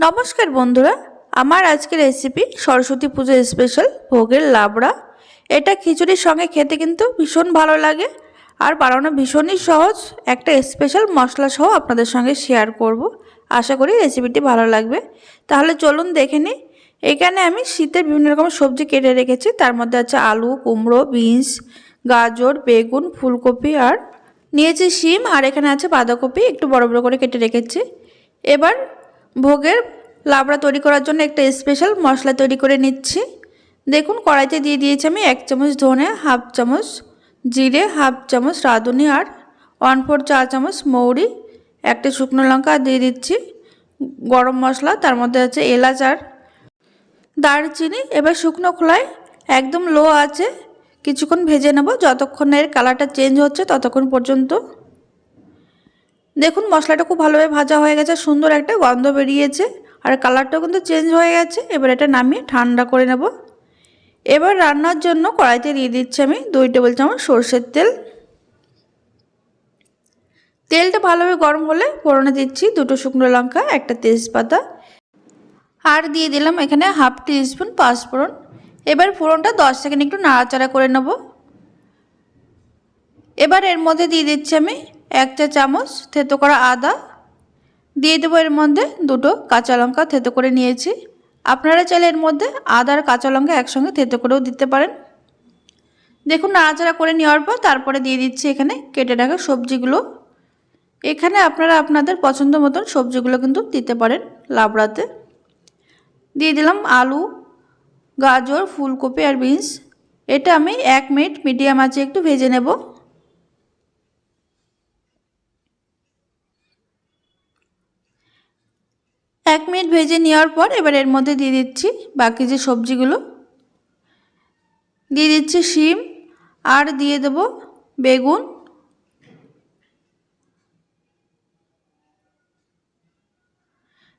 নমস্কার বন্ধুরা, আমার আজকের রেসিপি সরস্বতী পুজো স্পেশাল ভোগের লাবড়া। এটা খিচুড়ির সঙ্গে খেতে কিন্তু ভীষণ ভালো লাগে আর বানানো ভীষণই সহজ। একটা স্পেশাল মশলা সহ আপনাদের সঙ্গে শেয়ার করব। আশা করি রেসিপিটি ভালো লাগবে। তাহলে চলুন দেখে নিই। এখানে আমি শীতের বিভিন্ন রকম সবজি কেটে রেখেছি। তার মধ্যে আছে আলু, কুমড়ো, বিনস, গাজর, বেগুন, ফুলকপি আর নিয়েছি শিম। আর এখানে আছে বাঁধাকপি। একটু বড় বড় করে কেটে রেখেছি। এবার ভোগের লাবড়া তৈরি করার জন্য একটা স্পেশাল মশলা তৈরি করে নিচ্ছি। দেখুন, কড়াইতে দিয়ে দিয়েছি আমি এক চামচ ধনে, হাফ চামচ জিরে, হাফ চামচ রাঁধুনি আর ওয়ান ফোর চা চামচ মৌরি, একটা শুকনো লঙ্কা দিয়ে দিচ্ছি। গরম মশলা, তার মধ্যে আছে এলাচ আর দারচিনি। এবার শুকনো খোলায় একদম লো আছে কিছুক্ষণ ভেজে নেব। যতক্ষণ এর কালারটা চেঞ্জ হচ্ছে ততক্ষণ পর্যন্ত দেখুন, মশলাটা খুব ভালোভাবে ভাজা হয়ে গেছে, সুন্দর একটা গন্ধ বেরিয়েছে, আর কালারটাও কিন্তু চেঞ্জ হয়ে গেছে। এবার এটা নামিয়ে ঠান্ডা করে নেব। এবার রান্নার জন্য কড়াইতে দিয়ে দিচ্ছি আমি দুই টেবিল চামচ সর্ষের তেল। তেলটা ভালোভাবে গরম হলে ফোড়নে দিচ্ছি দুটো শুকনো লঙ্কা, একটা তেজপাতা। আর দিয়ে দিলাম এখানে হাফ টি স্পুন পাঁচফোড়ন। এবার ফোড়নটা দশ সেকেন্ড একটু নাড়াচাড়া করে নেব। এবার এর মধ্যে দিয়ে দিচ্ছি আমি এক চা চামচ থেতো করা আদা। দিয়ে দেবো এর মধ্যে দুটো কাঁচা লঙ্কা থেতো করে নিয়েছি। আপনারা চাইলে এর মধ্যে আদা আর কাঁচা লঙ্কা একসঙ্গে থেতো করেও দিতে পারেন। দেখুন নাড়াচাড়া করে নেওয়ার পর তারপরে দিয়ে দিচ্ছি এখানে কেটে রাখা সবজিগুলো। এখানে আপনারা আপনাদের পছন্দ মতন সবজিগুলো কিন্তু দিতে পারেন লাবড়াতে। দিয়ে দিলাম আলু, গাজর, ফুলকপি আর বিনস। এটা আমি এক মিনিট মিডিয়াম আছে একটু ভেজে নেব। এক মিনিট ভেজে নেওয়ার পর এবার এর মধ্যে দিয়ে দিচ্ছি বাকি যে সবজিগুলো। দিয়ে দিচ্ছি শিম আর দিয়ে দেব বেগুন।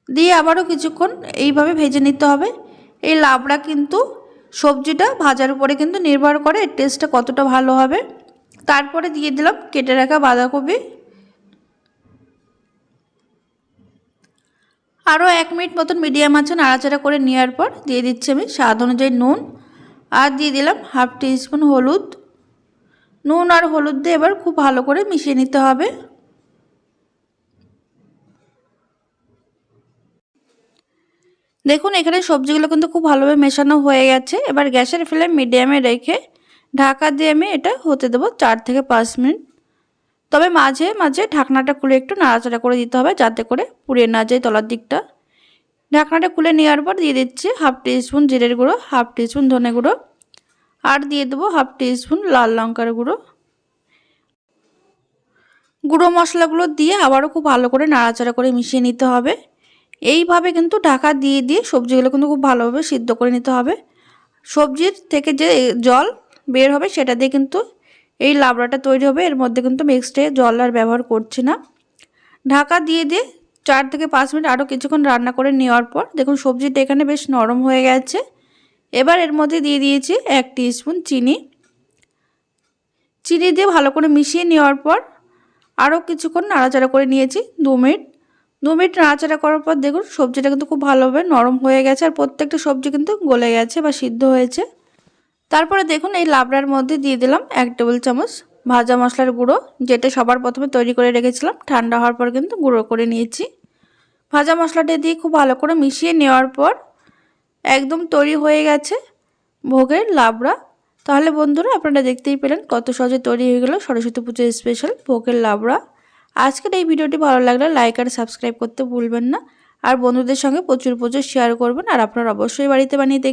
দিয়ে আবারও কিছুক্ষণ এইভাবে ভেজে নিতে হবে। এই লাবড়া কিন্তু সবজিটা ভাজার উপরে কিন্তু নির্ভর করে, এর টেস্টটা কতটা ভালো হবে। তারপরে দিয়ে দিলাম কেটে রাখা বাঁধাকপি। আরও এক মিনিট মতন মিডিয়াম আছে নাড়াচাড়া করে নেওয়ার পর দিয়ে দিচ্ছি আমি স্বাদ অনুযায়ী নুন আর দিয়ে দিলাম হাফ টি স্পুন হলুদ। নুন আর হলুদ দিয়ে এবার খুব ভালো করে মিশিয়ে নিতে হবে। দেখুন, এখানে সবজিগুলো কিন্তু খুব ভালোভাবে মেশানো হয়ে গেছে। এবার গ্যাসের ফ্লেম মিডিয়ামে রেখে ঢাকা দিয়ে আমি এটা হতে দেবো চার থেকে পাঁচ মিনিট। তবে মাঝে মাঝে ঢাকনাটা খুলে একটু নাড়াচাড়া করে দিতে হবে যাতে করে পুড়িয়ে না যায় তলার দিকটা। ঢাকনাটা খুলে নেওয়ার পর দিয়ে দিচ্ছি হাফ স্পুন জিরের গুঁড়ো, হাফ স্পুন ধনে গুঁড়ো আর দিয়ে দেবো হাফ স্পুন লাল লঙ্কার গুঁড়ো। গুঁড়ো মশলাগুলো দিয়ে আবারও খুব ভালো করে নাড়াচাড়া করে মিশিয়ে নিতে হবে। এইভাবে কিন্তু ঢাকা দিয়ে দিয়ে সবজিগুলো কিন্তু খুব ভালোভাবে সিদ্ধ করে নিতে হবে। সবজির থেকে যে জল বের হবে সেটা দিয়ে কিন্তু এই লাবড়াটা তৈরি হবে, এর মধ্যে কিন্তু মিক্সডে জল আর ব্যবহার করছি না। ঢাকা দিয়ে দিয়ে চার থেকে পাঁচ মিনিট আরও কিছুক্ষণ রান্না করে নেওয়ার পর, দেখুন সবজিটা এখানে বেশ নরম হয়ে গেছে। এবার এর মধ্যে দিয়ে দিয়েছি এক স্পুন চিনি। চিনি দিয়ে ভালো করে মিশিয়ে নেওয়ার পর আরও কিছুক্ষণ নাড়াচাড়া করে নিয়েছি দু মিনিট। দু মিনিট নাড়াচাড়া করার পর দেখুন সবজিটা কিন্তু খুব ভালোভাবে নরম হয়ে গেছে, আর প্রত্যেকটা সবজি কিন্তু গলে গেছে বা সিদ্ধ হয়েছে। তারপরে দেখুন এই লাবড়ার মধ্যে দিয়ে দিলাম এক টেবিল চামচ ভাজা মশলার গুঁড়ো, যেটা সবার প্রথমে তৈরি করে রেখেছিলাম। ঠান্ডা হওয়ার পর কিন্তু গুঁড়ো করে নিয়েছি। ভাজা মশলাটা দিয়ে খুব ভালো করে মিশিয়ে নেওয়ার পর একদম তৈরি হয়ে গেছে ভোগের লাবড়া। তাহলে বন্ধুরা, আপনারা দেখতেই পেলেন কত সহজে তৈরি হয়ে গেল সরস্বতী পুজোর স্পেশাল ভোগের লাবড়া। আজকের এই ভিডিওটি ভালো লাগলে লাইক আর সাবস্ক্রাইব করতে ভুলবেন না। আর বন্ধুদের সঙ্গে প্রচুর প্রচুর শেয়ার করবেন। আর আপনারা অবশ্যই বাড়িতে বানিয়ে